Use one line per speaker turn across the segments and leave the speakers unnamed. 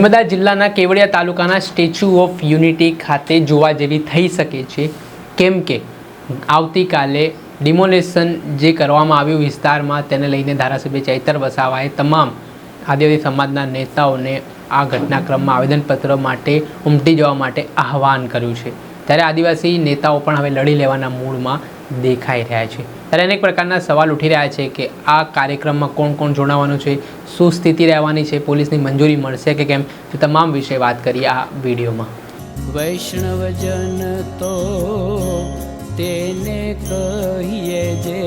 નર્મદા જિલ્લાના કેવડિયા તાલુકાના statue of unity ખાતે જોવા જેવી થઈ શકે છે. કેમ કે આવતીકાલે ડિમોલેશન જે કરવામાં આવ્યું વિસ્તારમાં તેને લઈને ધારાસભ્ય ચૈતર વસાવાએ તમામ આદિવાસી સમાજના નેતાઓને આ ઘટનાક્રમમાં આવેદનપત્ર માટે ઉમટી જવા માટે આહવાન કર્યું છે. ત્યારે આદિવાસી નેતાઓ પણ હવે લડી લેવાના મૂડમાં દેખાઈ રહ્યા છે. ત્યારે અનેક પ્રકારના સવાલ ઉઠી રહ્યા છે કે આ કાર્યક્રમમાં કોણ કોણ જોડાવાનું છે શું સ્થિતિ રહેવાની છે પોલીસની મંજૂરી મળશે કે કેમ? તે તમામ વિશે વાત કરીએ આ વિડીયોમાં.
વૈષ્ણવજન તો તેને કહીએ જે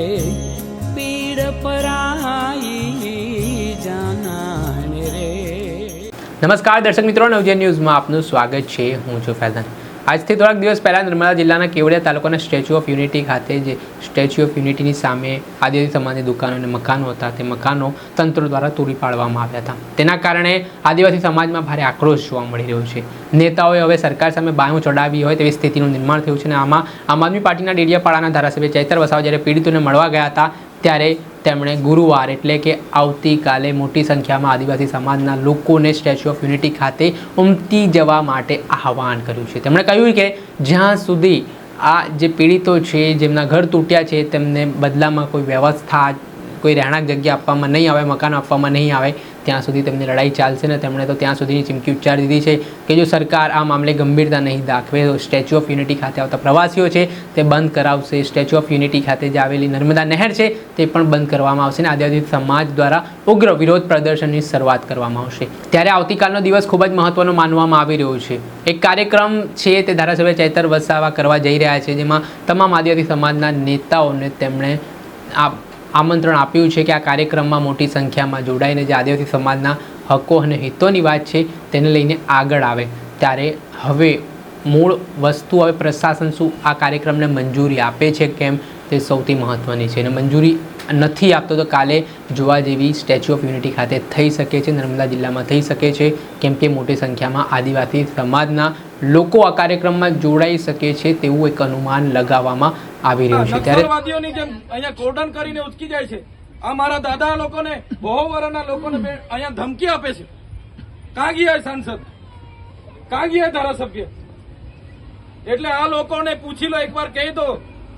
પીડ પરાઈ જાનાને રે.
નમસ્કાર દર્શક મિત્રો નવજે ન્યૂઝમાં આપનું સ્વાગત છે. હું છું ફૈઝાન. આજથી થોડાક દિવસ પહેલાં નર્મદા જિલ્લાના કેવડિયા તાલુકાના સ્ટેચ્યુ ઓફ યુનિટી ખાતે જે સ્ટેચ્યુ ઓફ યુનિટીની સામે આદિવાસી સમાજની દુકાનો અને મકાનો હતા, તે મકાનો તંત્ર દ્વારા તોડી પાડવામાં આવ્યા હતા. તેના કારણે આદિવાસી સમાજમાં ભારે આક્રોશ જોવા મળી રહ્યો છે. નેતાઓએ હવે સરકાર સામે બાયું ચડાવી હોય તેવી સ્થિતિનું નિર્માણ થયું છે અને આમાં આમ આદમી પાર્ટીના ડેડિયાપાડાના ધારાસભ્ય ચૈતર વસાવા જ્યારે પીડિતોને મળવા ગયા હતા, ત્યારે તેમણે ગુરુવાર એટલે કે આવતીકાલે મોટી સંખ્યામાં આદિવાસી સમાજના લોકોને સ્ટેચ્યુ ઓફ યુનિટી ખાતે ઉમટી જવા માટે આહવાન કર્યું છે. તેમણે કહ્યું કે જ્યાં સુધી આ જે પીડિતો છે, જેમના ઘર તૂટ્યા છે, તેમને બદલામાં કોઈ વ્યવસ્થા, કોઈ રહેણાંક જગ્યા આપવામાં નહીં આવે, મકાન આપવામાં નહીં આવે ત્યાં સુધી તેમની લડાઈ ચાલશે ને તેમણે તો ત્યાં સુધીની ચીમકી ઉચ્ચારી દીધી છે કે જો સરકાર આ મામલે ગંભીરતા નહીં દાખવે, તો સ્ટેચ્યુ ઓફ યુનિટી ખાતે આવતા પ્રવાસીઓ છે તે બંધ કરાવશે. સ્ટેચ્યુ ઓફ યુનિટી ખાતે જે આવેલી નર્મદા નહેર છે તે પણ બંધ કરવામાં આવશે અને આદિવાસી સમાજ દ્વારા ઉગ્ર વિરોધ પ્રદર્શનની શરૂઆત કરવામાં આવશે. ત્યારે આવતીકાલનો દિવસ ખૂબ જ મહત્વનો માનવામાં આવી રહ્યો છે. એક કાર્યક્રમ છે તે ધારાસભ્ય ચૈતર વસાવા કરવા જઈ રહ્યા છે, જેમાં તમામ આદિવાસી સમાજના નેતાઓને તેમણે આ આમંત્રણ આપ્યું છે કે આ કાર્યક્રમમાં મોટી સંખ્યામાં જોડાઈને જે આદિવાસી સમાજના હકો અને હિતોની વાત છે તેને લઈને આગળ આવે. ત્યારે હવે મૂળ વસ્તુ હવે પ્રશાસન શું આ કાર્યક્રમને મંજૂરી આપે છે, કેમ? તે સૌથી મહત્ત્વની છે. અને મંજૂરી નથી આપતો તો કાલે જોવા જેવી સ્ટેચ્યુ ઓફ યુનિટી ખાતે થઈ શકે છે, નર્મદા જિલ્લામાં થઈ શકે છે, કેમ કે મોટી સંખ્યામાં આદિવાસી સમાજના લોકો આ કાર્યક્રમમાં જોડાઈ શકે છે તેવું એક અનુમાન લગાવવામાં આવી રહ્યું છે. ત્યારે
કરીને ઉચકી જાય છે. આ મારા દાદા લોકોને બહુ વર્ષના લોકોને અહીંયા ધમકી આપે છે. કાં સાંસદ. કાં ધારાસભ્ય. એટલે આ લોકોને પૂછી લો એકવાર કહી દો.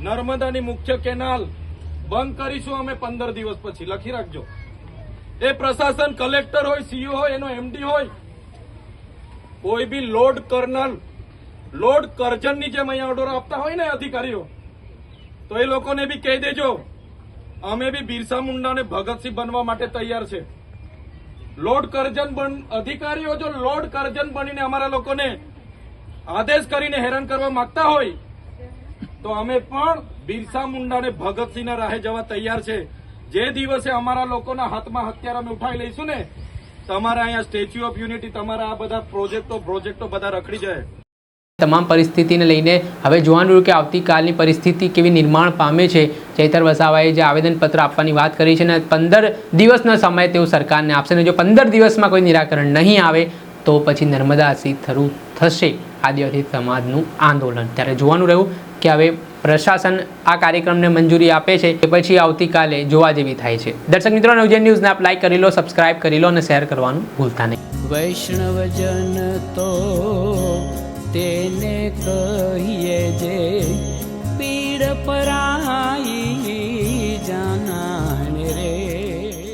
નર્મદાની મુખ્ય કેનાલ બંધ કરીશું અમે પંદર દિવસ પછી. લખી રાખજો. એ પ્રશાસન કલેક્ટર હોય, સીઓ હોય, એનો એમડી હોય, કોઈ બી લોડ કર્નલ લોડ કરજનની જેમ અહીંયા ઓર્ડર આપતા હોય ને અધિકારીઓ, તો એ લોકોને બી કહી દેજો, અમે બી બિરસા મુંડાને ભગતસિંહ બનવા માટે તૈયાર છે. લોર્ડ કરજન બન, અધિકારીઓ જો લોર્ડ કરજન બનીને અમારા લોકોને આદેશ કરીને હેરાન કરવા માંગતા હોય તો અમે પણ બિરસા મુંડાને ભગતસિંહના રાહે જવા તૈયાર છે. જે દિવસે અમારા લોકોના હાથમાં હથિયાર અમે ઉઠાવી લઈશું ને, તમારા અહીંયા સ્ટેચ્યુ ઓફ યુનિટી, તમારા આ બધા પ્રોજેક્ટો પ્રોજેક્ટો બધા રખડી જાય.
તમામ પરિસ્થિતિને લઈને હવે જોવાનું કે આવતીકાલની પરિસ્થિતિ કેવી નિર્માણ પામે છે. ચૈતર વસાવાએ જે આવેદનપત્ર આપવાની વાત કરી છે ને, પંદર દિવસનો સમય તેઓ સરકારને આપશે ને, જો પંદર દિવસમાં કોઈ નિરાકરણ નહીં આવે, તો પછી નર્મદાથી થરું થશે. આદિવાસી સમાજનું આંદોલન. ત્યારે જોવાનું રહ્યું કે હવે પ્રશાસન આ કાર્યક્રમને મંજૂરી આપે છે કે પછી આવતીકાલે જોવા જેવી થાય છે. દર્શક મિત્રો નવજન ન્યૂઝને આપ લાઈક કરી લો સબસ્ક્રાઇબ કરી લો અને શેર કરવાનું ભૂલતા નહીં.
વૈષ્ણવજન તો તેને કહીએ જે